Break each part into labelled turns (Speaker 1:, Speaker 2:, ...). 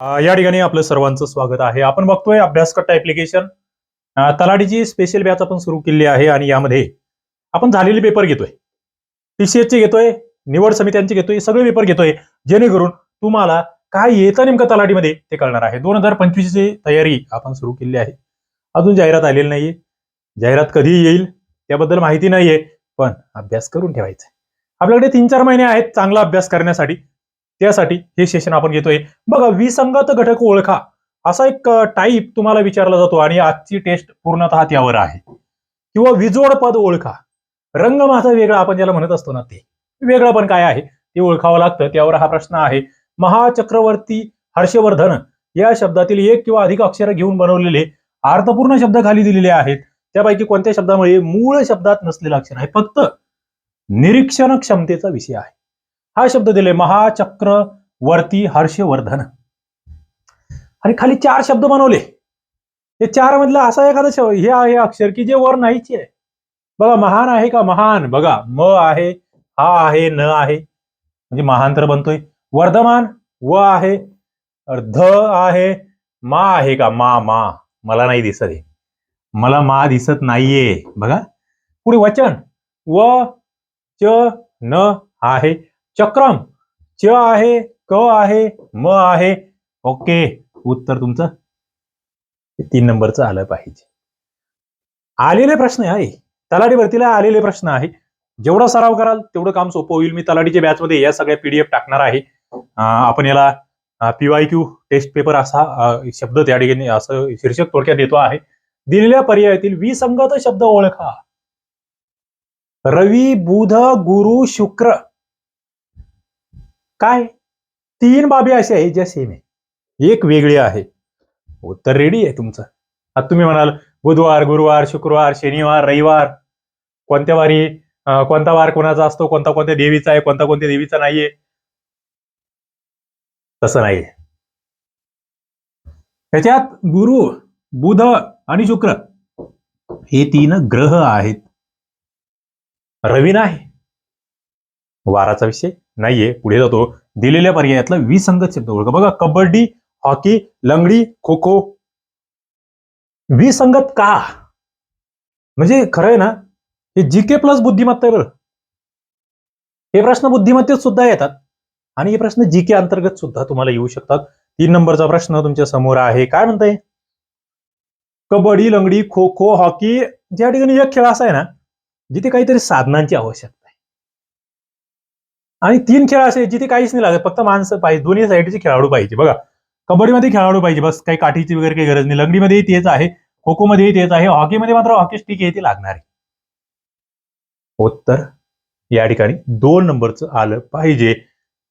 Speaker 1: या ठिकाणी आपलं सर्वांचं स्वागत आहे. आपण बघतोय अभ्यासकट्टा ऍप्लिकेशन तलाडीची स्पेशल बॅच आपण सुरू केली आहे आणि यामध्ये आपण झालेले पेपर घेतोय. टीसीएसचे घेतोय निवड समित्यांचे घेतोय सगळे पेपर घेतोय. जेणेकरून तुम्हाला काय येतं नेमकं तलाठीमध्ये ते कळणार आहे. दोन हजार पंचवीसची तयारी आपण सुरू केली आहे. अजून जाहिरात आलेली नाहीये. जाहिरात कधी येईल त्याबद्दल माहिती नाहीये पण अभ्यास करून ठेवायचा आपल्याकडे तीन चार महिने आहेत चांगला अभ्यास करण्यासाठी. त्यासाठी हे सेशन आपण घेतोय. बघा विसंगत घटक ओळखा. असा एक टाईप तुम्हाला विचारला जातो आणि आजची टेस्ट पूर्णतः त्यावर आहे. किंवा विजोड पद ओळखा. रंग माझा वेगळा आपण ज्याला म्हणत असतो ना ते. वेगळं पण काय आहे? ते ओळखावं लागतं. त्यावर हा प्रश्न आहे. महाचक्रवर्ती हर्षवर्धन या शब्दातील एक किंवा अधिक अक्षर घेऊन बनवलेले अर्थपूर्ण शब्द खाली दिलेले आहेत. त्यापैकी कोणत्या शब्दामुळे मूळ शब्दात नसलेलं अक्षर आहे? फक्त निरीक्षण क्षमतेचा विषय आहे. हा शब्द दिले महाचक्रवर्ती हर्षवर्धन. आणि खाली चार शब्द बनवले. हे चार मधलं असा एखादा शब्द हे आहे अक्षर की जे वर नाहीचे आहे. बघा महान आहे का? महान. बघा म आहे हा आहे न आहे. म्हणजे महान तर बनतोय. वर्धमान व आहे. ध आहे मा आहे का? मा मा. मला नाही दिसत आहे मला मा दिसत नाहीये. बघा. पुढे वचन. व च न आहे. चक्रम. च आहे क आहे म आहे. ओके. उत्तर तुमचं? तीन नंबरचं आलं पाहिजे. आलेले प्रश्न आहे. तलाठी भरतीला आलेले प्रश्न आहे. जेवढा सराव कराल तेवढं काम सोपं होईल. मी तलाठीच्या बॅचमध्ये या सगळ्या पीडीएफ टाकणार आहे. आपण याला पीवाय क्यू टेस्ट पेपर असा शब्द त्या ठिकाणी असं शीर्षक थोडक्यात देतो आहे. दिलेल्या पर्यायातील विसंगत शब्द ओळखा. रवी बुध गुरु शुक्र. काय? तीन बाबी अशा आहेत ज्या सेम आहे. एक वेगळी आहे. उत्तर रेडी आहे तुमचं. आता तुम्ही म्हणाल बुधवार गुरुवार शुक्रवार शनिवार रविवार. कोणत्या वारी कोणता वार कोणाचा असतो? कोणता कोणत्या देवीचा आहे? कोणता कोणत्या देवीचा नाहीये? तसं नाहीये. त्याच्यात गुरु बुध आणि शुक्र हे तीन ग्रह आहेत. रवी नाही. वाराचा विषय. नाहीये पुढे जातो. दिलेल्या पर्यायातला विसंगत शब्द ओळखा. बघा कबड्डी हॉकी लंगडी खो खो विसंगत का? म्हणजे खरं आहे ना हे जी के प्लस बुद्धिमत्ता बरं हे प्रश्न बुद्धिमत्तेत सुद्धा येतात. आणि हे प्रश्न जी के अंतर्गत सुद्धा तुम्हाला येऊ शकतात. तीन नंबरचा प्रश्न तुमच्यासमोर आहे. काय म्हणताय? कबड्डी लंगडी खो खो हॉकी ज्या ठिकाणी एक खेळ असा आहे ना जिथे काहीतरी साधनांची आवश्यकता आहे आणि तीन खेळ असे आहेत जिथे काहीच नाही लागत फक्त माणसं पाहिजे. दोन्ही साईडचे खेळाडू पाहिजे. बघा कबड्डीमध्ये खेळाडू पाहिजे. बस काही काठीची वगैरे काही गरज नाही. लंगडीमध्येही तेच आहे. खो खो मध्येही तेच आहे. हॉकीमध्ये मात्र हॉकी स्टिक आहे ते लागणार आहे. उत्तर या ठिकाणी दोन नंबरचं आलं पाहिजे.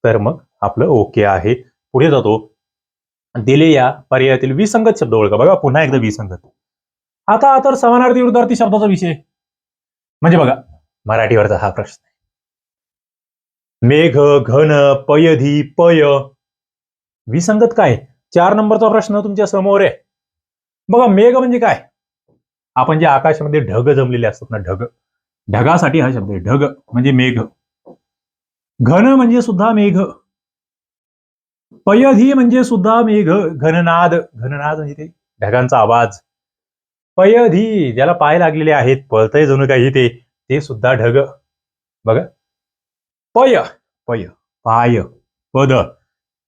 Speaker 1: तर मग आपलं ओके आहे. पुढे जातो. दिले या पर्यायातील विसंगत शब्द ओळखा. बघा पुन्हा एकदा विसंगत. आता तर समानार्थी विरुद्धार्थी शब्दाचा विषय. म्हणजे बघा मराठीवरचा हा प्रश्न. मेघ घन पयधी पय. विसंगत काय? चार नंबरचा प्रश्न तुमच्यासमोर आहे. बघा मेघ म्हणजे काय? आपण जे आकाशामध्ये ढग जमलेले असतात ना ढग. ढगासाठी हा शब्द आहे ढग म्हणजे मेघ. घन म्हणजे सुद्धा मेघ. पयधी म्हणजे सुद्धा मेघ. घननाद. घननाद म्हणजे ते ढगांचा आवाज. पयधी ज्याला पाय लागलेले आहेत पळतय जणू काही ते ते सुद्धा ढग. बघा पय. पय. पाय. पद.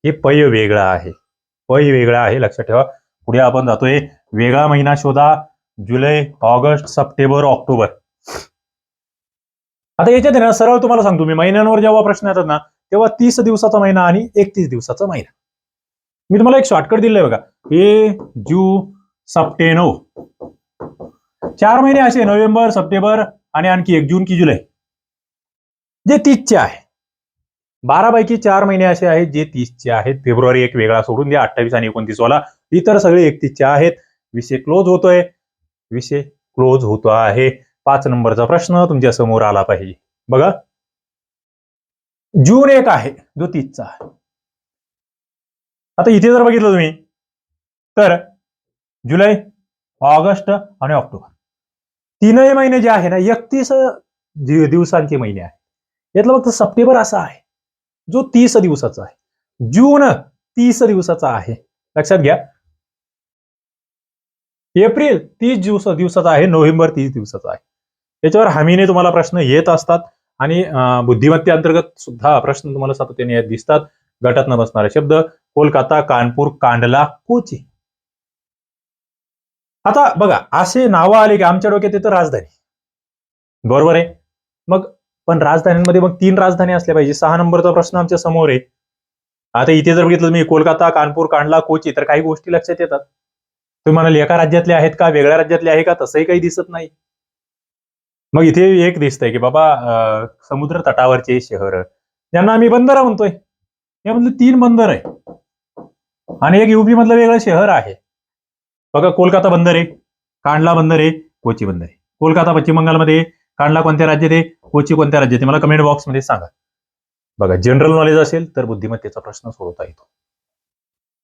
Speaker 1: हे पय वेगळा आहे. पय वेगळा आहे लक्षात ठेवा. पुढे आपण जातोय. वेगळा महिना शोधा. July August September October. आता याच्यात आहे ना सरळ तुम्हाला सांगतो मी. महिन्यांवर जेव्हा प्रश्न येतात ना तेव्हा तीस दिवसाचा महिना आणि एकतीस दिवसाचा महिना. मी तुम्हाला एक शॉर्टकट दिलंय बघा. ए जू सप्टेनो. चार महिने असे नोव्हेंबर सप्टेंबर आणि आणखी एक जून की जुलै. जे तीसचे आहे. बारापैकी चार महिने असे आहेत जे तीसचे आहेत. फेब्रुवारी एक वेगळा सोडून द्या अठ्ठावीस आणि एकोणतीस वाला. इतर सगळे एकतीसचे आहेत. विषय क्लोज होतोय. विषय क्लोज होतो आहे. पाच नंबरचा प्रश्न तुमच्यासमोर आला पाहिजे. बघा. जून एक आहे जो तीसचा आता इथे जर बघितलं तुम्ही तर जुलै ऑगस्ट आणि ऑक्टोबर. तीनही महिने जे आहे ना एकतीस दिवसांचे महिने आहे यातलं फक्त सप्टेंबर असा आहे. जो तीस दिवसाचा आहे. जून तीस दिवसाचा आहे. लक्षात घ्या. एप्रिल तीस दिवस दिवसाचा आहे. नोव्हेंबर तीस दिवसाचा आहे. याच्यावर हमीने तुम्हाला प्रश्न येत असतात आणि बुद्धिमत्ते अंतर्गत सुद्धा प्रश्न तुम्हाला सातत्याने येत दिसतात. गटात न बसणारे शब्द कोलकाता कानपूर कांडला कोची. आता बघा असे नावं आले की आमच्या डोक्यात येतं राजधानी. बरोबर आहे? मग पण राजधान्यांमध्ये मग तीन राजधानी असल्या पाहिजे. सहा नंबरचा प्रश्न आमच्यासमोर आहे. आता इथे जर बघितलं मी कोलकाता कानपूर कांडला कोची तर काही गोष्टी लक्षात येतात. तुम्ही म्हणाल एका राज्यातले आहेत का? वेगळ्या राज्यातले आहे का? तसंही काही दिसत नाही. मग इथे एक दिसतंय की बाबा समुद्र तटावरचे शहर. ज्यांना आम्ही बंदर म्हणतोय. यामधले तीन बंदर आहे. आणि एक युपी मधलं वेगळं शहर आहे. बघा कोलकाता बंदर आहे. कांडला बंदर आहे. कोची बंदर आहे. कोलकाता पश्चिम बंगालमध्ये कांडला कोणत्या राज्यात आहे? कोची कोणत्या राज्यात आहे? मला कमेंट बॉक्समध्ये सांगा. बघा जनरल नॉलेज असेल तर बुद्धिमत्तेचा प्रश्न सोडवता येतो.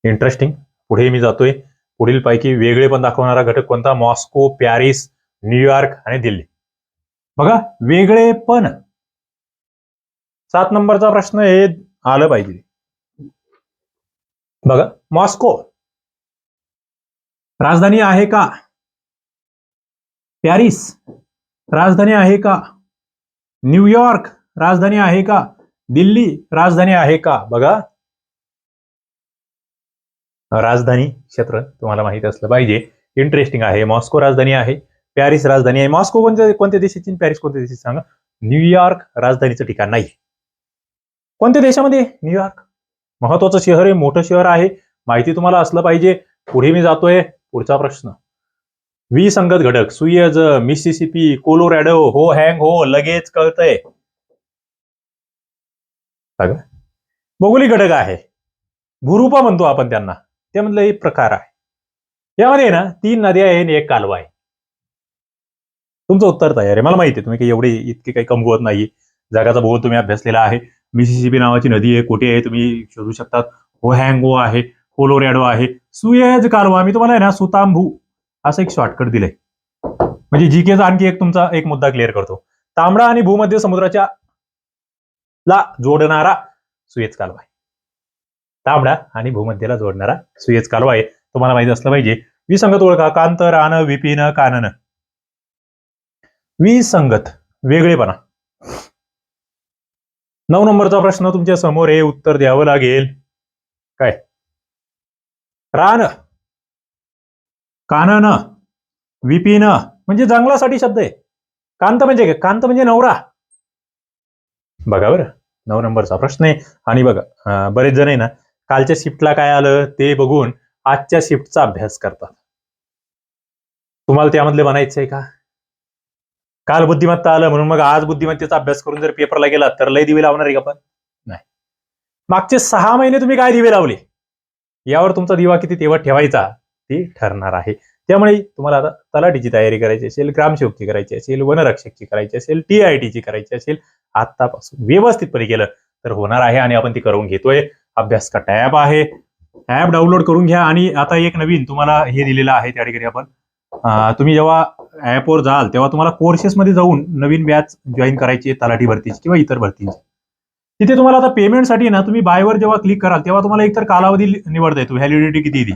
Speaker 1: इंटरेस्टिंग पुढे मी जातोय. पुढील पैकी वेगळे पण दाखवणारा घटक कोणता? मॉस्को पॅरिस न्यूयॉर्क आणि दिल्ली. बघा वेगळे पण. सात नंबरचा प्रश्न हे आलं पाहिजे. बघा मॉस्को. राजधानी आहे का? पॅरिस. राजधानी आहे का? न्यूयॉर्क राजधानी आहे का? दिल्ली राजधानी आहे का? बघा. राजधानी क्षेत्र तुम्हाला माहीत असलं पाहिजे. इंटरेस्टिंग आहे. मॉस्को राजधानी आहे. पॅरिस राजधानी आहे. मॉस्को कोणत्या कोणत्या देशाची पॅरिस कोणत्या देशाची सांगा. न्यूयॉर्क राजधानीचं ठिकाण नाही. कोणत्या देशामध्ये? न्यूयॉर्क महत्वाचं शहर आहे मोठं शहर आहे. माहिती तुम्हाला असलं पाहिजे. पुढे मी जातोय. पुढचा प्रश्न. वी संगत घटक. सुयज मिसिसिपी कोलोरॅडो हो हँग हो लगेच कळतंय. भौगोलिक घटक आहे. भूरूपा म्हणतो आपण त्यांना. ते म्हणलं एक प्रकार आहे. यामध्ये ना तीन नद्या आहे आणि एक कालवा आहे. तुमचं उत्तर तयार आहे. मला माहिती आहे तुम्ही काही एवढे इतके काही कमकुवत नाही जगाचा भूगोल तुम्ही अभ्यासलेला आहे. मिसिसिपी नावाची नदी आहे कुठे आहे तुम्ही शोधू शकतात. हो हँगो हो आहे कोलोरॅडो आहे. सुयज कालवा मी तुम्हाला आहे ना सुतांभू असं एक शॉर्टकट दिलंय. म्हणजे जीकेचा आणखी एक तुमचा एक मुद्दा क्लिअर करतो. तांबडा आणि भूमध्य समुद्राच्या ला जोडणारा सुएज कालवा आहे. तांबडा आणि भूमध्यला जोडणारा सुएज कालवा आहे. तुम्हाला माहिती असलं पाहिजे. विसंगत ओळखा कांत रान विपिन कानन. विसंगत वेगळेपणा. नऊ नंबरचा प्रश्न तुमच्यासमोर हे उत्तर द्यावं लागेल. काय? रान. कानन विपिन म्हणजे जंगलासाठी शब्द आहे. कांत म्हणजे काय? कांत म्हणजे नवरा. बघा बरं नऊ नंबरचा प्रश्न आहे. आणि बघा बरेच जण आहे ना कालच्या शिफ्टला काय आलं ते बघून आजच्या शिफ्टचा अभ्यास करतात. तुम्हाला त्यामधले बनायचं आहे का? काल बुद्धिमत्ता आलं म्हणून मग आज बुद्धिमत्तेचा अभ्यास करून जर पेपरला गेला तर लय दिवे लावणार आहे का पण? नाही. मागचे सहा महिने तुम्ही काय दिवे लावले? यावर तुमचा दिवा किती तेवढ ठेवायचा? ती ठरणार आहे. त्यामुळे तुम्हाला आता तलाठीची तयारी करायची असेल ग्रामसेवकची करायची असेल वनरक्षकची करायची असेल टी आय टीची करायची असेल आतापासून व्यवस्थितपणे केलं तर होणार आहे आणि आपण ती करून घेतोय. अभ्यास का टॅब आहे. ऍप डाउनलोड करून घ्या आणि आता एक नवीन तुम्हाला हे दिलेलं आहे त्या ठिकाणी आपण. तुम्ही जेव्हा ऍपवर जाल तेव्हा तुम्हाला कोर्सेस मध्ये जाऊन नवीन बॅच जॉईन करायची आहे तलाठी भरतीची किंवा इतर भरतीची. तिथे तुम्हाला आता पेमेंटसाठी ना तुम्ही बायवर जेव्हा क्लिक कराल तेव्हा तुम्हाला एकतर कालावधी निवडता येतो व्हॅलिडिटी किती आहे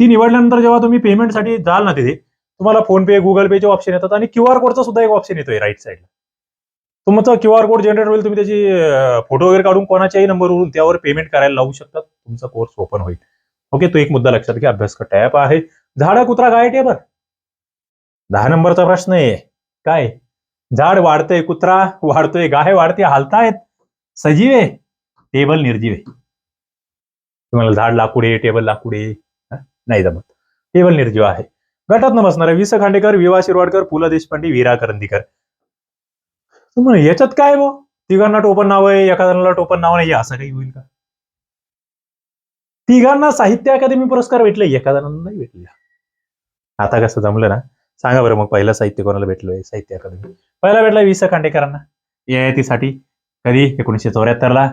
Speaker 1: ती निवडल्यानंतर जेव्हा तुम्ही पेमेंटसाठी जाल ना तिथे तुम्हाला फोन पे गुगल पेचे ऑप्शन येतात आणि क्यू आर कोडचा सुद्धा एक ऑप्शन येतोय राईट साईडला तुमचा क्यू आर कोड जनरेट होईल तुम्ही त्याची फोटो वगैरे काढून कोणाच्याही नंबरवरून त्यावर पेमेंट करायला लावू शकतात. तुमचा कोर्स ओपन होईल. ओके तो एक मुद्दा लक्षात घ्या. अभ्यास का टॅप आहे. झाडा कुत्रा काय टेबर दहा नंबरचा प्रश्न आहे. काय? झाड वाढतंय कुत्रा वाढतोय गाय वाढते हालतायत. सजीवे टेबल निर्जीवे तुम्हाला झाड लाकुडे टेबल लाकुडे नाही जमत. टेबल निर्जीव आहे. गटात न बसणारे स खांडेकर विवा शिरवाडकर पु ल देशपांडे वीरा करंदीकर. तुम्हाला याच्यात काय बो तिघांना टोपण नाव आहे एखाद्याला टोपण नाव नाही असं काही होईल का? तिघांना साहित्य अकादमी पुरस्कार भेटले एका जणांना नाही भेटले. आता कसं जमलं ना? सांगा बरं मग पहिलं साहित्य कोणाला भेटलोय? साहित्य अकादमी. पहिला भेटला स खांडेकरांना. साठी कधी? एकोणीसशे चौऱ्याहत्तरला.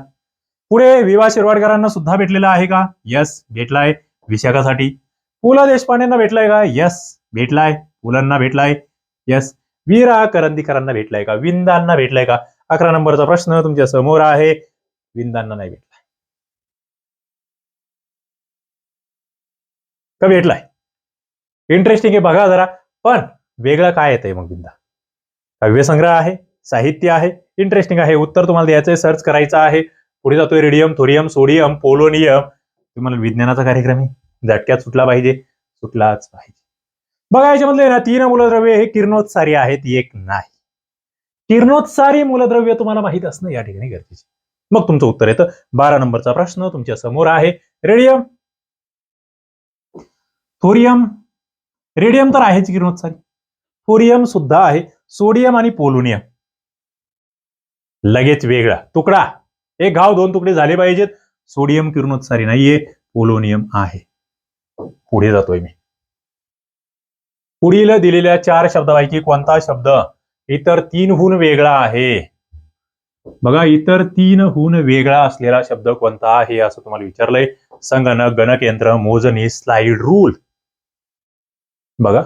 Speaker 1: पुढे विवा शिरवाडकरांना सुद्धा भेटलेला आहे का? यस भेटलाय. विशाखासाठी. पु ल देशपांडेंना भेटलाय का? यस भेटलाय. पुलांना भेटलाय. यस वीरा करंदीकरांना भेटलाय का? विंदांना भेटलाय का? अकरा नंबरचा प्रश्न तुमच्यासमोर आहे. विंदांना नाही भेटलाय. का भेटलाय? इंटरेस्टिंग आहे. बघा जरा. पण वेगळं काय येतंय मग बिंदा काव्यसंग्रह आहे. साहित्य आहे. इंटरेस्टिंग आहे. उत्तर तुम्हाला द्यायचंय. सर्च करायचं आहे. पुढे जातोय रेडियम थोरियम सोडियम पोलोनियम तुम्हाला विज्ञानाचा कार्यक्रम आहे. झटक्यात सुटला पाहिजे सुटलाच पाहिजे. बघा याच्यामधले ना तीन मूलद्रव्य हे किरणोत्सारी आहेत एक नाही. किरणोत्सारी मूलद्रव्य तुम्हाला माहीत असणं या ठिकाणी गरजेचे मग तुमचं उत्तर येतं. बारा नंबरचा प्रश्न तुमच्यासमोर आहे. रेडियम. थोरियम. रेडियम तर आहेच किरणोत्सारी. थोरियम सुद्धा आहे. सोडियम आणि पोलोनियम. लगेच वेगळा. तुकडा. एक घाव दोन तुकडे झाले पाहिजेत. सोडियम किरणोत्सारी नाहीये पोलोनियम आहे. पुढे जातोय मी. पुढील दिलेल्या चार शब्दापैकी कोणता शब्द? इतर तीनहून वेगळा आहे. बघा इतर तीनहून वेगळा असलेला शब्द कोणता आहे असं तुम्हाला विचारलंय. संगणक गणकयंत्र मोजणी स्लाइड रूल बघा.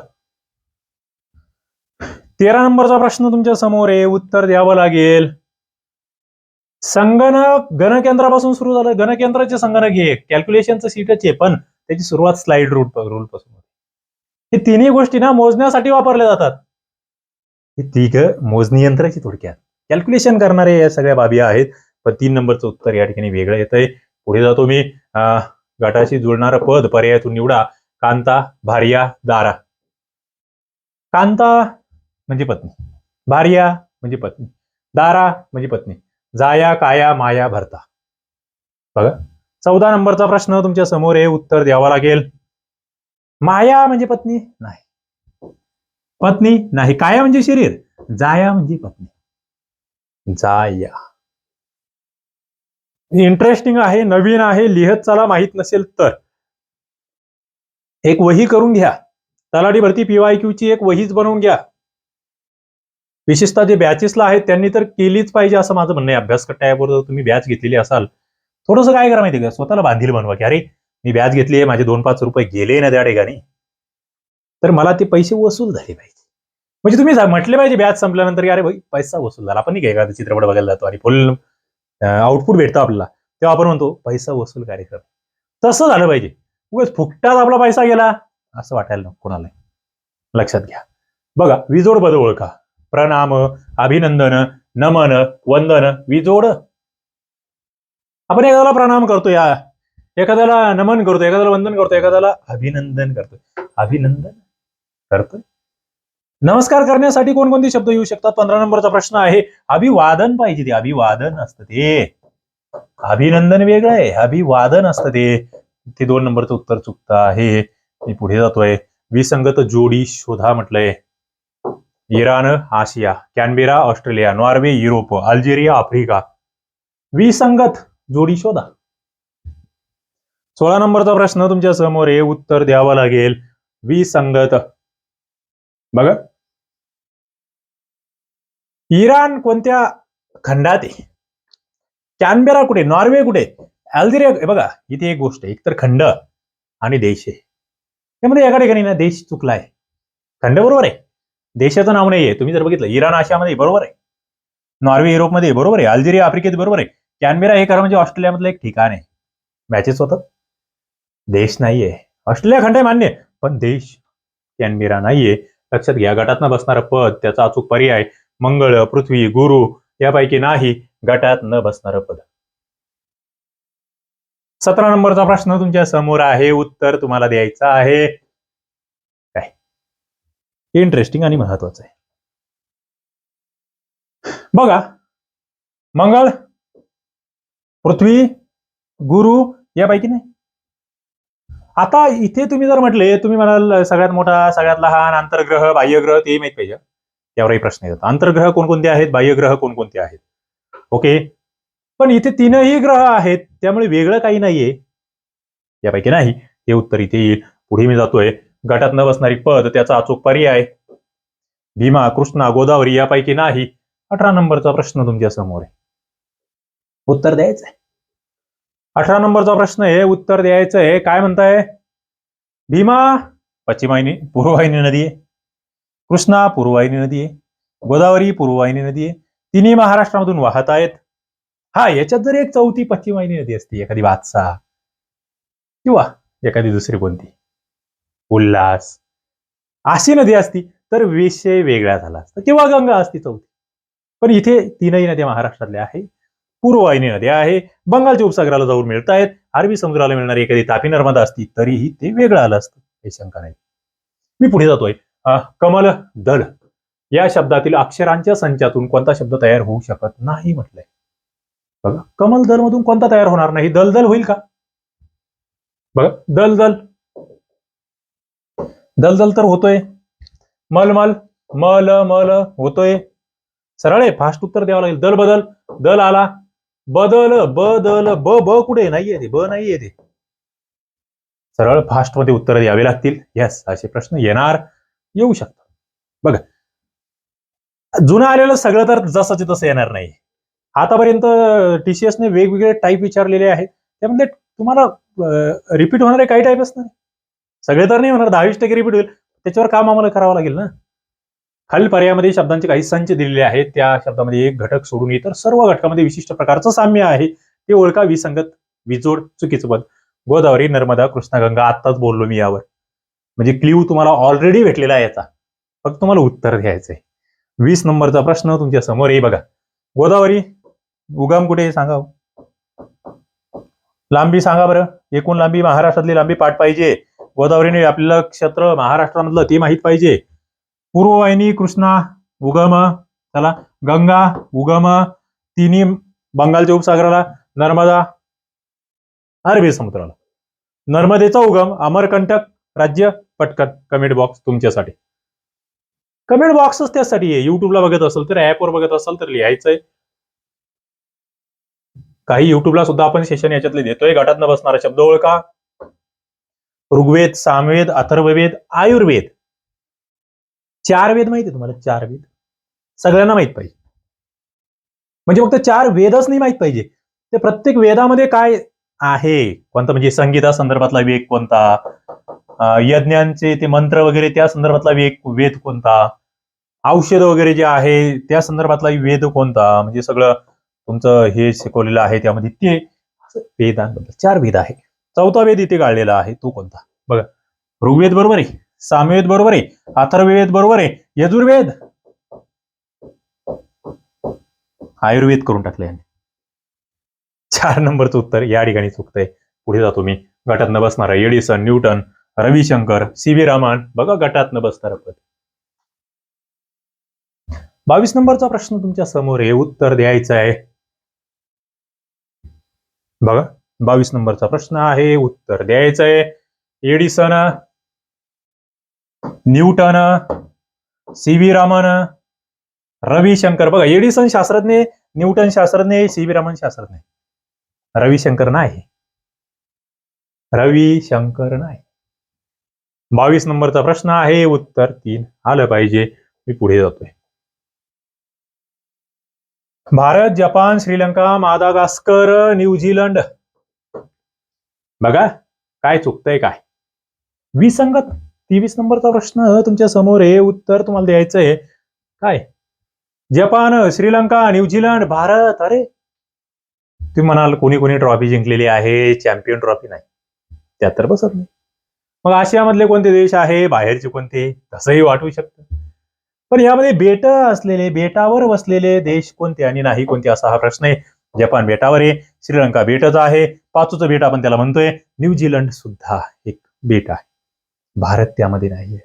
Speaker 1: तेरा नंबरचा प्रश्न तुमच्यासमोर आहे. उत्तर द्यावं लागेल. संगणक गणकयंत्रापासून सुरू झालं. गणकयंत्राचे संगणक हे कॅल्क्युलेशनचं सीटच आहे पण त्याची सुरुवात स्लाइड रूल रूल पासून हे तिन्ही गोष्टी ना मोजण्यासाठी वापरल्या जातात. ही तिघ मोजणी यंत्राची थोडक्यात. कॅल्क्युलेशन करणारे या सगळ्या बाबी आहेत. पण तीन नंबरचं उत्तर या ठिकाणी वेगळं येतंय. पुढे जातो मी. अं, गटाशी जुळणारं पद पर्यायातून निवडा. कांता भार्या दारा. कांता म्हणजे पत्नी. भार्या म्हणजे पत्नी. दारा म्हणजे पत्नी. जाया काया माया भरता. बघा. चौदा नंबरचा प्रश्न तुमच्यासमोर आहे उत्तर द्यावा लागेल. माया म्हणजे पत्नी? नाही. पत्नी? नाही. काया म्हणजे शरीर? जाया म्हणजे पत्नी. जाया. इंटरेस्टिंग आहे नवीन आहे लिहत चला माहीत नसेल तर. एक वही करून घ्या. तलाठी भरती पीवाय ची एक वहीच बनवून घ्या. विशेषतः जे बॅचेसला आहेत त्यांनी तर केलीच पाहिजे असं माझं म्हणणं आहे. अभ्यास ॲपवर जर तुम्ही बॅच घेतलेली असाल थोडंसं काय करा माहिती का? स्वतःला बांधील बनवा की अरे मी व्याज घेतली आहे माझे दोन पाच रुपये गेले ना त्या ठिकाणी. तर मला ते पैसे वसूल झाले पाहिजे. म्हणजे तुम्ही जा- म्हटले पाहिजे व्याज संपल्यानंतर की अरे भाई पैसा वसूल झाला. आपण नाही काय एखादा चित्रपट बघायला जातो आणि फुल आउटपुट भेटतो आपल्याला. तेव्हा आपण म्हणतो पैसा वसूल कार्यक्रम. तसं झालं पाहिजे. उगाच फुकटाच आपला पैसा गेला असं वाटायला नको कोणाला लक्षात घ्या. बघा विजोड बद ओळखा. प्रणाम अभिनंदन नमन वंदन विजोड. आपण एखाद्याला प्रणाम करतो या एखाद्याला नमन करतो एखाद्याला वंदन करतो एखाद्याला अभिनंदन करतोय. अभिनंदन करतो नमस्कार करण्यासाठी कोणकोणते शब्द येऊ शकतात? पंधरा नंबरचा प्रश्न आहे अभिवादन पाहिजे ते. अभिवादन असतं ते. अभिनंदन वेगळं आहे. अभिवादन असतं ते. ते दोन नंबरचं उत्तर चुकतं आहे. मी पुढे जातोय. विसंगत जोडी शोधा म्हटलंय. Iran Asia Canberra Australia Norway Europe Algeria Africa. विसंगत जोडी शोधा. सोळा नंबरचा प्रश्न तुमच्यासमोर आहे. उत्तर द्यावं लागेल. विसंगत बघा. इराण कोणत्या खंडात आहे? कॅनबेरा कुठे? नॉर्वे कुठे? अल्जेरिया बघा इथे एक गोष्ट आहे. एकतर खंड आणि देश आहे. त्यामध्ये एका ठिकाणी ना देश चुकलाय. खंड बरोबर आहे. देशाचं नाव नाहीये. तुम्ही जर बघितलं इराण आशियामध्ये बरोबर आहे. नॉर्वे युरोपमध्ये बरोबर आहे. अल्जेरिया आफ्रिकेत बरोबर आहे. कॅनबेरा हे खरं म्हणजे ऑस्ट्रेलियामधलं एक ठिकाण आहे. मॅचेस होतात. देश नाहीये. ऑस्ट्रेलिया खंड आहे मान्य पण देश कॅनबेरा नाहीये. लक्षात घ्या गटातनं बसणारं पद त्याचा अचूक पर्याय मंगळ पृथ्वी गुरु यापैकी नाही गटात न बसणारं पद. सतरा नंबरचा प्रश्न तुमच्यासमोर आहे. उत्तर तुम्हाला द्यायचं आहे. काय? इंटरेस्टिंग आणि महत्वाचं आहे. बघा मंगळ पृथ्वी गुरु यापैकी नाही. आता इथे तुम्ही जर म्हटले तुम्ही म्हणाल सगळ्यात मोठा सगळ्यात लहान आंतरग्रह बाह्यग्रह ते माहीत पाहिजे. त्यावरही प्रश्न येतात. आंतरग्रह कोणकोणते आहेत? बाह्यग्रह कोणकोणते आहेत? ओके? पण इथे तीनही ग्रह आहेत त्यामुळे वेगळं काही नाहीये. यापैकी नाही. हे उत्तर इथे येईल. पुढे मी जातोय. गटात न बसणारी पद त्याचा अचूक पर्याय. भीमा कृष्णा गोदावरी यापैकी नाही. अठरा नंबरचा प्रश्न तुमच्यासमोर आहे. उत्तर द्यायचंय. अठरा नंबरचा प्रश्न आहे उत्तर द्यायचं आहे. काय म्हणताय? भीमा? पश्चिमवाहिनी पूर्ववाहिनी नदी आहे. कृष्णा पूर्ववाहिनी नदी आहे. गोदावरी पूर्ववाहिनी नदी आहे. तिन्ही महाराष्ट्रामधून वाहत आहेत. हा याच्यात जर एक चौथी पश्चिमवाहिनी नदी असती एखादी वादसा किंवा एखादी दुसरी कोणती उल्हास अशी नदी असती तर विषय वेगळा झाला असता. किंवा गंगा असती चौथी. पण इथे तीनही नद्या महाराष्ट्रातल्या आहे पूर्ववाहिनी नद्या आहे बंगालच्या उपसागराला जाऊन मिळत आहेत अरबी समुद्राला मिळणारी एखादी तापी नर्मदा असती तरीही ते वेगळं आलं असतं. हे शंका नाही. मी पुढे जातोय. कमल दल. या शब्दातील अक्षरांच्या संचातून कोणता शब्द तयार होऊ शकत नाही म्हटलंय. बघा कमल दल मधून कोणता तयार होणार नाही? दलदल होईल का? बघा दलदल दलदल तर होतोय. मलमल मल मल होतोय. सरळ आहे फास्ट उत्तर द्यावं लागेल. दल बदल. दल आला. बदल बदल ब ब कुठे? नाहीये ते ब नाहीये ते. सरळ फास्टमध्ये उत्तर द्यावी लागतील. येस असे प्रश्न येणार येऊ शकतात. बघा. जुनं आलेलं सगळं तर जसंच तसं येणार नाही. आतापर्यंत टीसीएसने वेगवेगळे टाईप विचारलेले आहेत. त्यामध्ये तुम्हाला रिपीट होणारे काही टाईप असणार? सगळे तर नाही होणार. दहावीस टक्के रिपीट होईल. त्याच्यावर काम आम्हाला करावं लागेल ना? खालील पर्यायामध्ये शब्दांचे काही संच दिलेले आहेत. त्या शब्दामध्ये एक घटक सोडून इतर सर्व घटकामध्ये विशिष्ट प्रकारचं साम्य आहे. ते ओळखा विसंगत विजोड चुकीचं पद. गोदावरी नर्मदा कृष्णगंगा आत्ताच बोललो मी यावर. म्हणजे क्ल्यू तुम्हाला ऑलरेडी भेटलेला आहे याचा. फक्त तुम्हाला उत्तर घ्यायचंय वीस नंबरचा प्रश्न तुमच्यासमोर आहे बघा. गोदावरी उगम कुठे सांगा हो. लांबी सांगा बरं. एकूण लांबी महाराष्ट्रातली लांबी पाठ पाहिजे. गोदावरीने आपल्याला क्षेत्र महाराष्ट्रामधलं ते माहीत पाहिजे. पूर्ववाहिनी कृष्णा उगम चला गंगा उगम तिन्ही बंगालच्या उपसागराला नर्मदा अरबी समुद्राला. नर्मदेचा उगम अमरकंटक राज्य पटकन कमेंट बॉक्स तुमच्यासाठी. कमेंट बॉक्सच त्यासाठी आहे. युट्यूबला बघत असेल तर ऍपवर बघत असाल तर लिहायचंय. काही युट्यूबला सुद्धा आपण सेशन याच्यातले देतोय. गटात बसणारा शब्द ओळखा. ऋग्वेद सामवेद अथर्ववेद आयुर्वेद. चार वेद माहिती तुम्हाला? चार वेद. सगळ्यांना माहीत पाहिजे. म्हणजे फक्त चार वेदच नाही माहीत पाहिजे. ते प्रत्येक वेदामध्ये काय आहे? कोणता म्हणजे संगीता संदर्भातला वेद कोणता? यज्ञांचे ते मंत्र वगैरे त्या संदर्भातला वेग वेद कोणता? औषध वगैरे जे आहे त्या संदर्भातला वेद कोणता? म्हणजे सगळं तुमचं हे शिकवलेलं आहे त्यामध्ये ते. वेदांबद्दल. चार वेद आहे. चौथा वेद इथे गाळलेला आहे. तो कोणता? बघा. ऋग्वेद बरोबर आहे. सामवेद बरोबर आहे. अथर्ववेद बरोबर आहे. यजुर्वेद? आयुर्वेद करून टाकले यांनी. चार नंबरचं उत्तर या ठिकाणी चुकतंय. पुढे जातो मी. गटात न बसणारा Edison Newton Ravishankar C V Raman. बघा गटात न बसणार पद. बावीस नंबरचा प्रश्न तुमच्यासमोर आहे. उत्तर द्यायचं आहे. बघा. बावीस नंबरचा प्रश्न आहे. उत्तर द्यायचं आहे. Edison Newton C V Raman Ravishankar. बघा एडिसन शास्त्रज्ञ न्यूटन शास्त्रज्ञ सी व्ही रामन शास्त्रज्ञ. रविशंकर नाही. रविशंकर नाही. बावीस नंबरचा प्रश्न आहे. उत्तर तीन आलं पाहिजे. मी पुढे जातोय. Bharat Japan Sri Lanka Madagascar New Zealand. बघा काय चुकतंय काय? विसंगत तेवीस नंबरचा प्रश्न तुमच्यासमोर आहे. उत्तर तुम्हाला द्यायचं आहे. काय? Japan Sri Lanka New Zealand Bharat. अरे! तुम्ही म्हणाल कोणी कोणी ट्रॉफी जिंकलेली आहे चॅम्पियन ट्रॉफी नाही. त्यात तर बसत नाही. मग आशियामधले कोणते देश आहे? बाहेरचे कोणते? तसंही वाटू शकतं. पण यामध्ये बेट असलेले बेटावर बसलेले देश कोणते आणि नाही कोणते असा हा प्रश्न आहे. जपान बेटावर आहे श्रीलंका बेटच आहे. पाचूचं बेट आपण त्याला म्हणतोय. न्यूझीलंड सुद्धा एक बेट आहे. भारत त्यामध्ये नाहीये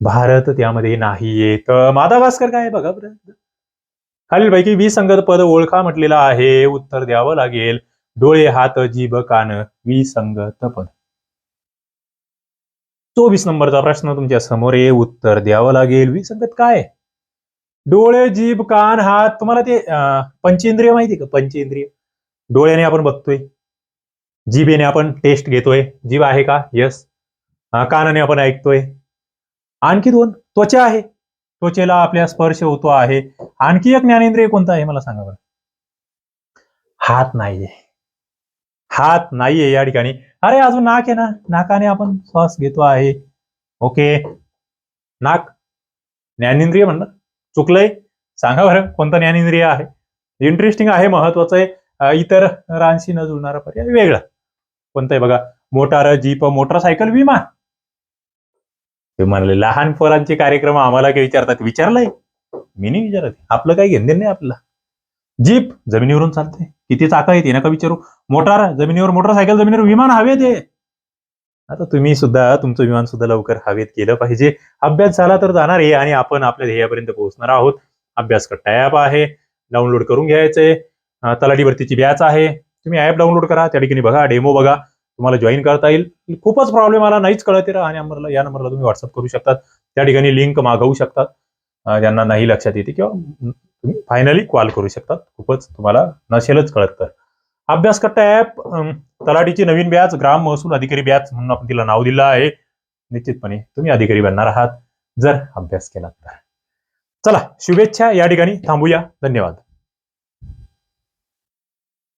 Speaker 1: भारत त्यामध्ये नाहीये तर मादागास्कर काय आहे बघा बरं. वीस संगत पद ओळखा म्हटलेला आहे. उत्तर द्यावं लागेल. डोळे हात जीभ कान विसंगत पद. चोवीस नंबरचा प्रश्न तुमच्यासमोर आहे. उत्तर द्यावं लागेल. विसंगत काय? डोळे जीभ कान हात. तुम्हाला ते पंचेंद्रिय माहिती का? पंचेंद्रिय. डोळ्याने आपण बघतोय. जिभेने आपण टेस्ट घेतोय. जीभ आहे का? यस कानाने आपण ऐकतोय. आणखी दोन त्वचा आहे. त्वचेला आपल्या स्पर्श होतो आहे. आणखी एक ज्ञानेंद्रिय कोणतं आहे? मला सांगा बरं. हात नाहीये. हात नाहीये या ठिकाणी. अरे अजून नाक आहे ना? नाकाने आपण श्वास घेतो आहे. ओके. नाक. ज्ञानेंद्रिय म्हणलं. चुकलंय. सांगा बरं कोणतं ज्ञानेंद्रिय आहे? इंटरेस्टिंग आहे महत्वाचं आहे. इतर रांशी न जुळणारा पर्याय वेगळा. कोणतं आहे बघा? मोटार जीप मोटरसायकल विमान. ते म्हणाले लहान पोरांचे कार्यक्रम आम्हाला काय विचारतात. विचारलंय. मी नाही विचारत. आपलं काही घेणं नाही आपलं. जीप जमिनीवरून चालते. किती चाका येते नका विचारू. मोटार जमिनीवर मोटरसायकल जमिनीवर विमान हवेत आहे. आता तुम्ही सुद्धा तुमचं विमान सुद्धा लवकर हवेत केलं पाहिजे. अभ्यास झाला तर जाणार आहे आणि आपण आपल्या ध्येयापर्यंत पोहोचणार आहोत. अभ्यास कट्टा ॲप आहे. डाउनलोड करून घ्यायचंय. अं, तलाठी भरतीची बॅच आहे. तुम्ही ॲप डाउनलोड करा. त्या ठिकाणी बघा डेमो बघा. तुम्हाला जॉईन करता येईल. खूपच प्रॉब्लेम आला नाहीच कळत आहे. आणि नंबरला या नंबरला तुम्ही व्हॉट्सअप करू शकतात. त्या ठिकाणी लिंक मागवू शकतात. ज्यांना नाही लक्षात येते किंवा तुम्ही फायनली कॉल करू शकतात. खूपच तुम्हाला नसेलच कळत तर. अभ्यास कट्टा ॲप तलाठीची नवीन बॅच ग्राम महसूल अधिकारी बॅच म्हणून आपण तिला नाव दिलं आहे. निश्चितपणे तुम्ही अधिकारी बनणार आहात. जर अभ्यास केला तर. चला शुभेच्छा. या ठिकाणी थांबूया. धन्यवाद.